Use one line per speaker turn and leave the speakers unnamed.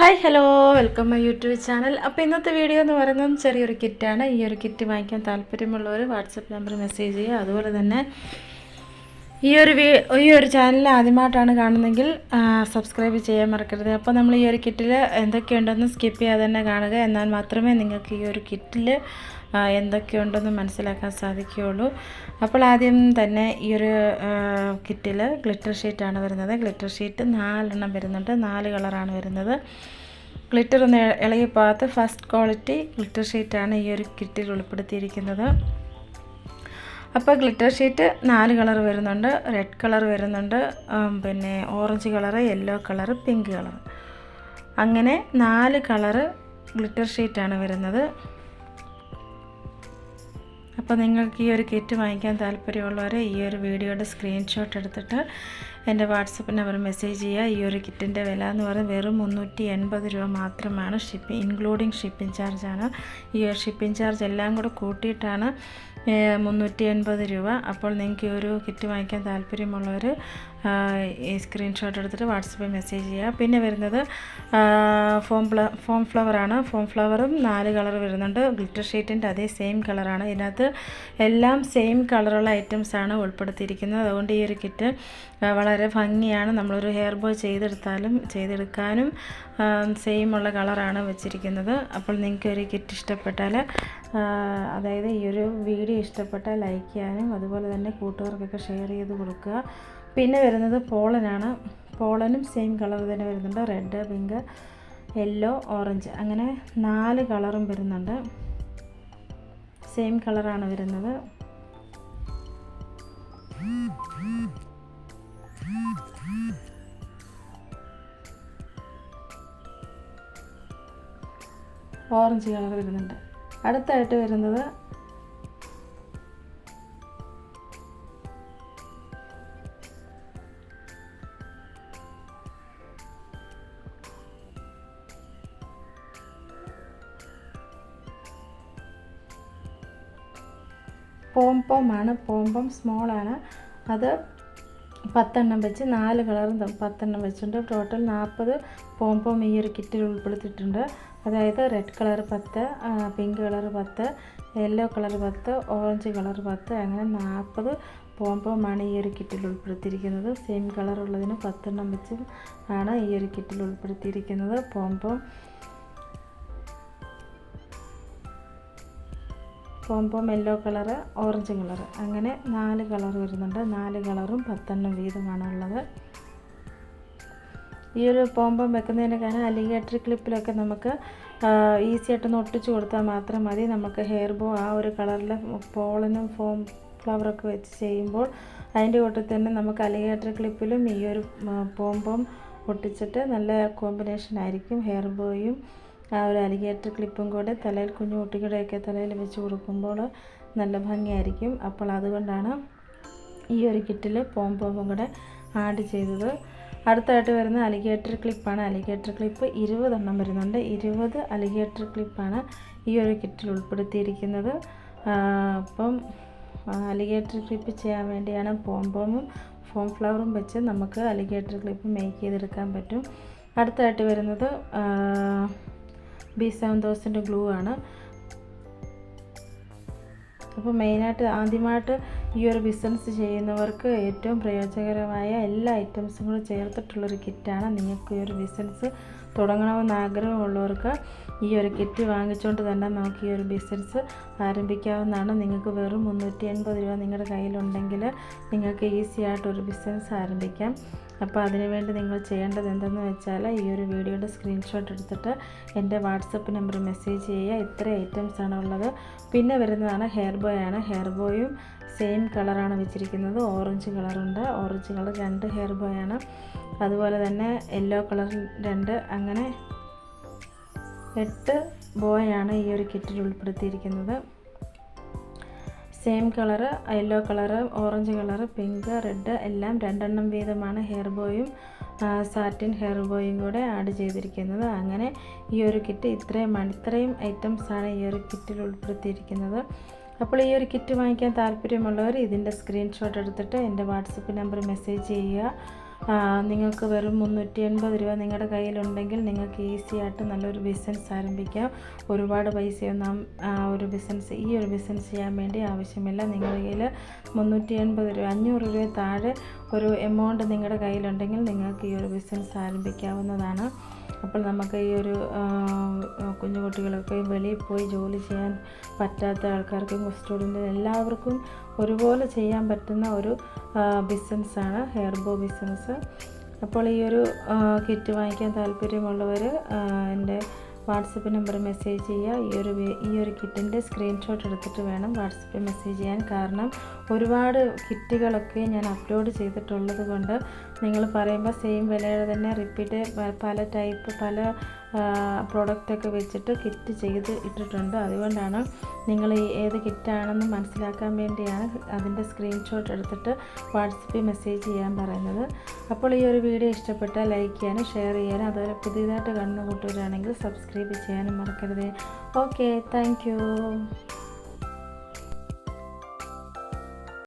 Hi hello welcome my YouTube channel അപ്പോൾ ഇന്നത്തെ video എന്ന് പറയുന്നത് ചെറിയൊരു കിറ്റാണ് ഈ ഒരു കിറ്റ് വാങ്ങിക്കാൻ താല്പര്യമുള്ളവർ വാട്സപ്പ് നമ്പർ മെസ്സേജ് ചെയ്യുക. അതുപോലെ തന്നെ ഈ ഒരു ഈ ഒരു ചാനൽ ആദ്യമായിട്ടാണ് കാണുന്നതെങ്കിൽ സബ്സ്ക്രൈബ് ചെയ്യാൻ മറക്കരുത്. അപ്പോൾ നമ്മൾ ഈ ഒരു കിറ്റിൽ എന്തൊക്കെയുണ്ടെന്ന് സ്കിപ്പ് ചെയ്യാതെ തന്നെ കാണുക. എന്നാൽ മാത്രമേ നിങ്ങൾക്ക് ഈ ഒരു കിറ്റിൽ എന്തൊക്കെയുണ്ടെന്ന് മനസ്സിലാക്കാൻ സാധിക്കുകയുള്ളൂ. അപ്പോൾ ആദ്യം തന്നെ ഈ ഒരു കിറ്റിൽ ഗ്ലിറ്റർ ഷീറ്റാണ് വരുന്നത്. ഗ്ലിറ്റർ ഷീറ്റ് നാലെണ്ണം വരുന്നുണ്ട്. നാല് കളറാണ് വരുന്നത്. ഗ്ലിറ്റർ ഒന്ന് ഇളകി പോകാത്ത ഫസ്റ്റ് ക്വാളിറ്റി ഗ്ലിറ്റർ ഷീറ്റാണ് ഈ ഒരു കിറ്റിൽ ഉൾപ്പെടുത്തിയിരിക്കുന്നത്. അപ്പോൾ ഗ്ലിറ്റർ ഷീറ്റ് നാല് കളർ വരുന്നുണ്ട്. റെഡ് കളർ വരുന്നുണ്ട്. പിന്നെ orange colour yellow colour pink colour അങ്ങനെ നാല് കളറ് ഗ്ലിറ്റർ ഷീറ്റാണ് വരുന്നത്. അപ്പോൾ നിങ്ങൾക്ക് ഈ ഒരു കിറ്റ് വാങ്ങിക്കാൻ താല്പര്യമുള്ളവർ ഈ ഒരു വീഡിയോയുടെ സ്ക്രീൻഷോട്ട് എടുത്തിട്ട് എന്റെ വാട്സപ്പ് നമ്പർ മെസ്സേജ് ചെയ്യുക. ഈ ഒരു കിറ്റിന്റെ വില എന്ന് പറയുന്നത് വെറും മുന്നൂറ്റി എൺപത് രൂപ മാത്രമാണ് ഷിപ്പിംഗ് ഇൻക്ലൂഡിങ് ഷിപ്പിംഗ് ചാർജാണ് ഈ ഒരു ഷിപ്പിംഗ് ചാർജ് എല്ലാം കൂടെ കൂട്ടിയിട്ടാണ് മുന്നൂറ്റി എൺപത് രൂപ. അപ്പോൾ നിങ്ങൾക്ക് ഒരു കിറ്റ് വാങ്ങിക്കാൻ താല്പര്യമുള്ളവർ ഈ സ്ക്രീൻഷോട്ട് എടുത്തിട്ട് വാട്സപ്പിൽ മെസ്സേജ് ചെയ്യുക. പിന്നെ വരുന്നത് ഫോം ഫ്ല ഫോം ഫ്ലവറാണ് ഫോം ഫ്ലവറും നാല് കളർ വരുന്നുണ്ട്. ഗ്ലിറ്റർ ഷീറ്റിന്റെ അതേ സെയിം കളറാണ് ഇതിനകത്ത് എല്ലാം സെയിം കളറുള്ള ഐറ്റംസാണ് ഉൾപ്പെടുത്തിയിരിക്കുന്നത്. അതുകൊണ്ട് ഈ ഒരു കിറ്റ് വളരെ ഭംഗിയാണ്. നമ്മളൊരു ഹെയർ ബോ ചെയ്തെടുത്താലും ചെയ്തെടുക്കാനും സെയിം ഉള്ള കളറാണ് വെച്ചിരിക്കുന്നത്. അപ്പോൾ നിങ്ങൾക്ക് ഒരു കിറ്റ് ഇഷ്ടപ്പെട്ടാൽ അതായത് ഈ ഒരു വീഡിയോ ഇഷ്ടപ്പെട്ടാൽ ലൈക്ക് ചെയ്യാനും അതുപോലെ തന്നെ കൂട്ടുകാർക്കൊക്കെ ഷെയർ ചെയ്ത് കൊടുക്കുക. പിന്നെ വരുന്നത് പോളനാണ് പോളനും സെയിം കളർ തന്നെ വരുന്നുണ്ട്. റെഡ് പിങ്ക് യെല്ലോ ഓറഞ്ച് അങ്ങനെ നാല് കളറും വരുന്നുണ്ട്. സെയിം കളറാണ് വരുന്നത്. ഓറഞ്ച് കളർ വരുന്നുണ്ട്. അടുത്തായിട്ട് വരുന്നത് പോംപോമാണ് പോംപോം സ്മോളാണ് അത് പത്തെണ്ണം വെച്ച് നാല് കളറും പത്തെണ്ണം വെച്ചിട്ടുണ്ട്. ടോട്ടൽ നാൽപ്പത് പോംപോം ഈ ഒരു കിറ്റിൽ ഉൾപ്പെടുത്തിയിട്ടുണ്ട്. അതായത് റെഡ് കളർ പത്ത് പിങ്ക് കളർ പത്ത് യെല്ലോ കളർ പത്ത് ഓറഞ്ച് കളർ പത്ത് അങ്ങനെ നാൽപ്പത് പോംപോമാണ് ഈ ഒരു കിറ്റിൽ ഉൾപ്പെടുത്തിയിരിക്കുന്നത്. സെയിം കളർ ഉള്ളതിന് പത്തെണ്ണം വെച്ച് ആണ് ഈ ഒരു കിറ്റിൽ ഉൾപ്പെടുത്തിയിരിക്കുന്നത് pompom pompom yellow colour orange colour അങ്ങനെ നാല് കളർ വരുന്നുണ്ട്. നാല് കളറും പത്തെണ്ണം വീതമാണ് ഉള്ളത്. ഈ ഒരു പോംപോം വെക്കുന്നതിന്റെ കാരണം അലിഗേറ്റർ ക്ലിപ്പിലൊക്കെ നമുക്ക് ഈസി ആയിട്ടൊന്ന് ഒട്ടിച്ച് കൊടുത്താൽ മാത്രം മതി. നമുക്ക് ഹെയർ ബോ ആ ഒരു കളറിൽ പോളനും ഫോം ഫ്ലവറൊക്കെ വെച്ച് ചെയ്യുമ്പോൾ അതിന്റെ കൂട്ടത്തിൽ തന്നെ നമുക്ക് അലിഗേറ്റർ ക്ലിപ്പിലും ഈ ഒരു പോംപോം ഒട്ടിച്ചിട്ട് നല്ല കോമ്പിനേഷൻ ആയിരിക്കും. ഹെയർ ബോയും ആ ഒരു അലിഗേറ്റർ ക്ലിപ്പും കൂടെ തലയിൽ കുഞ്ഞു കുട്ടികളുടെയൊക്കെ തലയിൽ വെച്ച് കൊടുക്കുമ്പോൾ നല്ല ഭംഗിയായിരിക്കും. അപ്പോൾ അതുകൊണ്ടാണ് ഈ ഒരു കിറ്റിൽ പോംപോമ്പും കൂടെ ആഡ് ചെയ്തത്. അടുത്തായിട്ട് വരുന്ന അലിഗേറ്റർ ക്ലിപ്പാണ്. അലിഗേറ്റർ ക്ലിപ്പ് ഇരുപതെണ്ണം വരുന്നുണ്ട്. ഇരുപത് അലിഗേറ്റർ ക്ലിപ്പാണ് ഈ ഒരു കിറ്റിൽ ഉൾപ്പെടുത്തിയിരിക്കുന്നത്. അപ്പം അലിഗേറ്റർ ക്ലിപ്പ് ചെയ്യാൻ വേണ്ടിയാണ് പോംപോമും ഫോം ഫ്ലവറും വെച്ച് നമുക്ക് അലിഗേറ്റർ ക്ലിപ്പ് മേക്ക് ചെയ്തെടുക്കാൻ പറ്റും. അടുത്തായിട്ട് വരുന്നത് ബി സെവൻ തൗസൻഡ് ഗ്ലൂ ആണ്. അപ്പോൾ മെയിനായിട്ട് ആദ്യമായിട്ട് ഈ ഒരു ബിസിനസ് ചെയ്യുന്നവർക്ക് ഏറ്റവും പ്രയോജനകരമായ എല്ലാ ഐറ്റംസും കൂടി ചേർത്തിട്ടുള്ളൊരു കിറ്റാണ് നിങ്ങൾക്ക് ഈ ഒരു ബിസിനസ് തുടങ്ങണമെന്ന് ആഗ്രഹമുള്ളവർക്ക് ഈ ഒരു കിറ്റ് വാങ്ങിച്ചുകൊണ്ട് തന്നെ നമുക്ക് ഈ ഒരു ബിസിനസ് ആരംഭിക്കാവുന്നതാണ്. നിങ്ങൾക്ക് വെറും മുന്നൂറ്റി എൺപത് രൂപ നിങ്ങളുടെ കയ്യിലുണ്ടെങ്കിൽ നിങ്ങൾക്ക് ഈസി ആയിട്ടൊരു ബിസിനസ് ആരംഭിക്കാം. അപ്പോൾ അതിനുവേണ്ടി നിങ്ങൾ ചെയ്യേണ്ടത് എന്തെന്ന് വെച്ചാൽ ഈ ഒരു വീഡിയോയുടെ സ്ക്രീൻഷോട്ട് എടുത്തിട്ട് എന്റെ വാട്സപ്പ് നമ്പർ മെസ്സേജ് ചെയ്യുക. ഇത്ര ഐറ്റംസ് ആണ് ഉള്ളത്. പിന്നെ വരുന്നതാണ് ഹെയർ ബോയ് ആണ്. ഹെയർ ബോയും സെയിം കളറാണ് വെച്ചിരിക്കുന്നത്. ഓറഞ്ച് കളറുണ്ട് ഓറഞ്ച് കളർ രണ്ട് ഹെയർ ബോയ് ആണ്. അതുപോലെ തന്നെ യെല്ലോ കളർ രണ്ട്. അങ്ങനെ എട്ട് ബോയാണ് ഈ ഒരു കിറ്റിൽ ഉൾപ്പെടുത്തിയിരിക്കുന്നത്. Same colour yellow colour orange colour pink red എല്ലാം രണ്ടെണ്ണം വീതമാണ് ഹെയർ ബോയും സാറ്റിൻ ഹെയർ ബോയും കൂടെ ആഡ് ചെയ്തിരിക്കുന്നത്. അങ്ങനെ ഈ ഒരു കിറ്റ് ഇത്രയും ഇത്രയും ഐറ്റംസാണ് ഈ ഒരു കിറ്റിൽ ഉൾപ്പെടുത്തിയിരിക്കുന്നത്. അപ്പോൾ ഈ ഒരു കിറ്റ് വാങ്ങിക്കാൻ താല്പര്യമുള്ളവർ ഇതിന്റെ സ്ക്രീൻഷോട്ട് എടുത്തിട്ട് എന്റെ വാട്സപ്പ് നമ്പർ മെസ്സേജ് ചെയ്യുക. നിങ്ങൾക്ക് വെറും മുന്നൂറ്റി എൺപത് രൂപ നിങ്ങളുടെ കയ്യിലുണ്ടെങ്കിൽ നിങ്ങൾക്ക് ഈസി ആയിട്ട് നല്ലൊരു ബിസിനസ് ആരംഭിക്കാം. ഒരുപാട് പൈസയൊന്നും ഒരു ബിസിനസ് ഈ ഒരു ബിസിനസ് ചെയ്യാൻ വേണ്ടി ആവശ്യമില്ല. നിങ്ങളുടെ കയ്യിൽ മുന്നൂറ്റി എൺപത് രൂപ അഞ്ഞൂറ് രൂപ താഴെ ഒരു എമൗണ്ട് നിങ്ങളുടെ കയ്യിലുണ്ടെങ്കിൽ നിങ്ങൾക്ക് ഈ ഒരു ബിസിനസ് ആരംഭിക്കാവുന്നതാണ്. അപ്പോൾ നമുക്ക് ഈ ഒരു കുഞ്ഞുകുട്ടികളൊക്കെ കുഞ്ഞു കുട്ടികളൊക്കെ വെളിയിൽ പോയി ജോലി ചെയ്യാൻ പറ്റാത്ത ആൾക്കാർക്കും സ്റ്റുഡന്റ് എല്ലാവർക്കും ഒരുപോലെ ചെയ്യാൻ പറ്റുന്ന ഒരു ബിസിനസ്സാണ് ഹെയർബോ ബിസിനസ് അപ്പോൾ ഈ ഒരു കിറ്റ് വാങ്ങിക്കാൻ താല്പര്യമുള്ളവർ എന്റെ വാട്സപ്പ് നമ്പർ മെസ്സേജ് ചെയ്യുക. ഈ ഒരു ഈ ഒരു കിറ്റിന്റെ സ്ക്രീൻഷോട്ട് എടുത്തിട്ട് വേണം വാട്സപ്പിൽ മെസ്സേജ് ചെയ്യാൻ. കാരണം ഒരുപാട് കിറ്റുകളൊക്കെ ഞാൻ അപ്ലോഡ് ചെയ്തിട്ടുള്ളത് കൊണ്ട് നിങ്ങൾ പറയുമ്പോൾ സെയിം വിലയുടെ തന്നെ റിപ്പീറ്റ് പല ടൈപ്പ് പല പ്രോഡക്റ്റൊക്കെ വെച്ചിട്ട് കിറ്റ് ചെയ്ത് ഇട്ടിട്ടുണ്ട്. അതുകൊണ്ടാണ് നിങ്ങൾ ഏത് കിറ്റാണെന്ന് മനസ്സിലാക്കാൻ വേണ്ടിയാണ് അതിന്റെ സ്ക്രീൻഷോട്ട് എടുത്തിട്ട് വാട്സപ്പിൽ മെസ്സേജ് ചെയ്യാൻ പറയുന്നത്. അപ്പോൾ ഈ ഒരു വീഡിയോ ഇഷ്ടപ്പെട്ടാൽ ലൈക്ക് ചെയ്യാനും ഷെയർ ചെയ്യാനും അതുപോലെ പുതിയതായിട്ട് കണ്ണു കൂട്ടുകയാണെങ്കിൽ സബ്സ്ക്രൈബ് ചെയ്യാനും മറക്കരുത്. Okay thank